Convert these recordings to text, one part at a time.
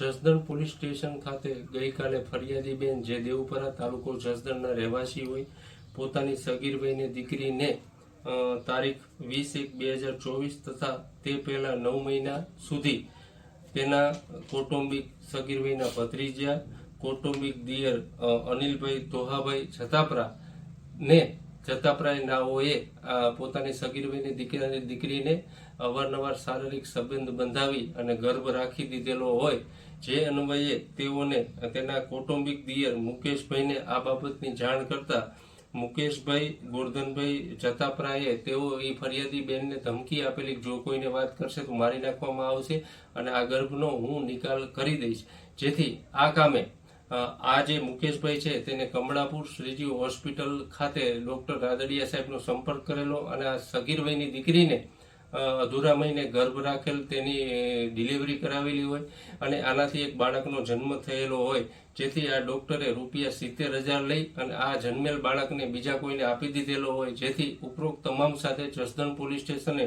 Jasdan police station ખાતે ગઈકાલે ફરિયાદીબેન જે દેવપરા તાલુકો જસદણના રહેવાસી હોય, પોતાની સગીરભાઈની, દીકરીને તારીખ વીસ એક બે હજાર ચોવીસ તથા તે પહેલા નવ મહિના સુધી તેના કૌટુંબિક સગીરભાઈના ભત્રીજા કૌટુંબિક દિયર અનિલભાઈ દોહાભાઈ છતાપરા ને જતાપરાય નાઓએ પોતાની સગીરભાઈની દીકરાની દીકરીને અવારનવાર શારીરિક સંબંધ બંધાવી અને ગર્ભ રાખી દીધેલો હોય, જે અન્વયે તેઓને તેના કૌટુંબિક દિયર મુકેશભાઈને આ બાબતની જાણ કરતા મુકેશભાઈ, ગોરધનભાઈ જતાપરાએ તેઓ એ ફરિયાદી બેનને ધમકી આપેલી, જો કોઈને વાત કરશે તો મારી નાખવામાં આવશે અને આ ગર્ભનો હું નિકાલ કરી દઈશ. જેથી આ કામે આ જે મુકેશભાઈ છે, તેને કમળાપુર શ્રીજી હોસ્પિટલ ખાતે ડોક્ટર રાદડિયા સાહેબનો સંપર્ક કરેલો અને આ સગીર દીકરીને અધૂરા મહિને ગર્ભ રાખેલ તેની ડિલિવરી કરાવેલી હોય અને આનાથી એક બાળકનો જન્મ થયેલો હોય, જેથી આ ડોક્ટરે રૂપિયા સિત્તેર હજાર લઈ અને આ જન્મેલ બાળકને બીજા કોઈને આપી દીધેલો હોય, જેથી ઉપરોક્ત તમામ સાથે જસદણ પોલીસ સ્ટેશને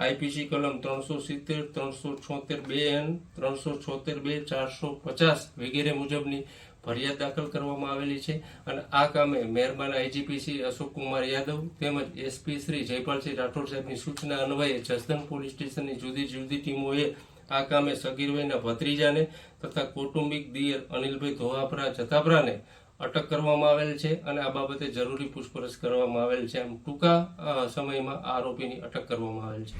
આઈપીસી કલમ ત્રણસો સિત્તેર, ત્રણસો છોતેર બે એન, ત્રણસો છોતેર બે, ચારસો પચાસ વગેરે મુજબની ફરિયાદ દાખલ કરવામાં આવેલી છે. અને આ કામે મહેરબાન આઈજીપીસી અશોક કુમાર યાદવ તેમજ એસપી શ્રી જયપાલસિંહ રાઠોડ સાહેબની સૂચના અન્વયે જસદન પોલીસ સ્ટેશનની જુદી જુદી ટીમોએ આ કામે સગીરભાઈના ભત્રીજાને તથા કૌટુંબિક દિયર અનિલભાઈ ધોવાપરા જતાપરાને અટક કરવામાં આવેલ છે અને આ બાબતે જરૂરી પૂછપરછ કરવામાં આવેલ છે એમ ટૂંકા સમયમાં આરોપીની અટક કરવામાં આવેલ છે.